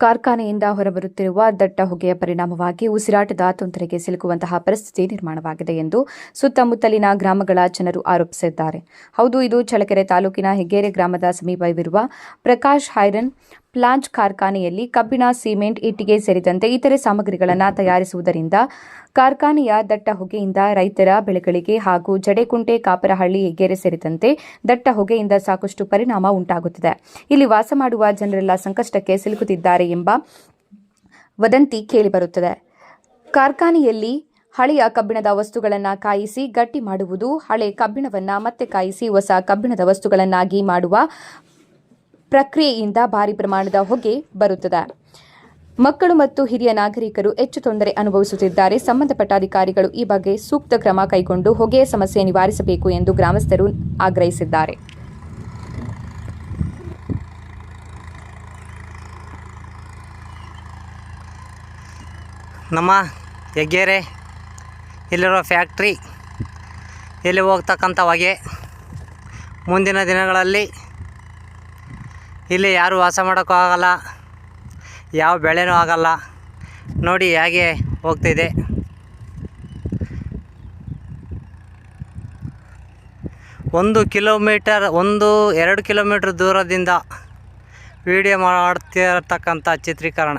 ಕಾರ್ಖಾನೆಯಿಂದ ಹೊರಬರುತ್ತಿರುವ ದಟ್ಟ ಹೊಗೆಯ ಪರಿಣಾಮವಾಗಿ ಉಸಿರಾಟದ ತೊಂದರೆಗೆ ಸಿಲುಕುವಂತಹ ಪರಿಸ್ಥಿತಿ ನಿರ್ಮಾಣವಾಗಿದೆ ಎಂದು ಸುತ್ತಮುತ್ತಲಿನ ಗ್ರಾಮಗಳ ಜನರು ಆರೋಪಿಸಿದ್ದಾರೆ. ಹೌದು, ಇದು ಚಳಕೆರೆ ತಾಲೂಕಿನ ಹೆಗ್ಗೇರೆ ಗ್ರಾಮದ ಸಮೀಪವಿರುವ ಪ್ರಕಾಶ್ ಹೈರನ್ ಪ್ಲಾಂಟ್ ಕಾರ್ಖಾನೆಯಲ್ಲಿ ಕಬ್ಬಿಣ, ಸಿಮೆಂಟ್, ಇಟ್ಟಿಗೆ ಸೇರಿದಂತೆ ಇತರೆ ಸಾಮಗ್ರಿಗಳನ್ನು ತಯಾರಿಸುವುದರಿಂದ ಕಾರ್ಖಾನೆಯ ದಟ್ಟ ಹೊಗೆಯಿಂದ ರೈತರ ಬೆಳೆಗಳಿಗೆ ಹಾಗೂ ಜಡೆಕುಂಟೆ, ಕಾಪರಹಳ್ಳಿ, ಹೆಗ್ಗೆರೆ ಸೇರಿದಂತೆ ದಟ್ಟ ಹೊಗೆಯಿಂದ ಸಾಕಷ್ಟು ಪರಿಣಾಮ ಉಂಟಾಗುತ್ತಿದೆ. ಇಲ್ಲಿ ವಾಸ ಮಾಡುವ ಜನರೆಲ್ಲ ಸಂಕಷ್ಟಕ್ಕೆ ಸಿಲುಕುತ್ತಿದ್ದಾರೆ ಎಂಬ ವದಂತಿ ಕೇಳಿಬರುತ್ತದೆ ಕಾರ್ಖಾನೆಯಲ್ಲಿ ಹಳೆಯ ಕಬ್ಬಿಣದ ವಸ್ತುಗಳನ್ನು ಕಾಯಿಸಿ ಗಟ್ಟಿ ಮಾಡುವುದು, ಹಳೆ ಕಬ್ಬಿಣವನ್ನು ಮತ್ತೆ ಕಾಯಿಸಿ ಹೊಸ ಕಬ್ಬಿಣದ ವಸ್ತುಗಳನ್ನಾಗಿ ಮಾಡುವ ಪ್ರಕ್ರಿಯೆಯಿಂದ ಭಾರಿ ಪ್ರಮಾಣದ ಹೊಗೆ ಬರುತ್ತದೆ. ಮಕ್ಕಳು ಮತ್ತು ಹಿರಿಯ ನಾಗರಿಕರು ಹೆಚ್ಚು ತೊಂದರೆ ಅನುಭವಿಸುತ್ತಿದ್ದಾರೆ. ಸಂಬಂಧಪಟ್ಟ ಅಧಿಕಾರಿಗಳು ಈ ಬಗ್ಗೆ ಸೂಕ್ತ ಕ್ರಮ ಕೈಗೊಂಡು ಹೊಗೆಯ ಸಮಸ್ಯೆ ನಿವಾರಿಸಬೇಕು ಎಂದು ಗ್ರಾಮಸ್ಥರು ಆಗ್ರಹಿಸಿದ್ದಾರೆ. ನಮ್ಮ ಹೆಗ್ಗೇರೆ ಇಲ್ಲಿರೋ ಫ್ಯಾಕ್ಟ್ರಿ, ಇಲ್ಲಿ ಹೋಗ್ತಕ್ಕಂಥ ಹೊಗೆ ಮುಂದಿನ ದಿನಗಳಲ್ಲಿ ಇಲ್ಲಿ ಯಾರು ವಾಸ ಮಾಡೋಕ್ಕೂ ಆಗಲ್ಲ. ಯಾವ ಬೆಳೆನೂ ಆಗಲ್ಲ. ನೋಡಿ ಹೇಗೆ ಹೋಗ್ತಿದೆ. ಒಂದು ಕಿಲೋಮೀಟರ್, ಒಂದು, ಎರಡು ಕಿಲೋಮೀಟ್ರ್ ದೂರದಿಂದ ವಿಡಿಯೋ ಮಾಡ್ತಿರತಕ್ಕಂಥ ಚಿತ್ರೀಕರಣ.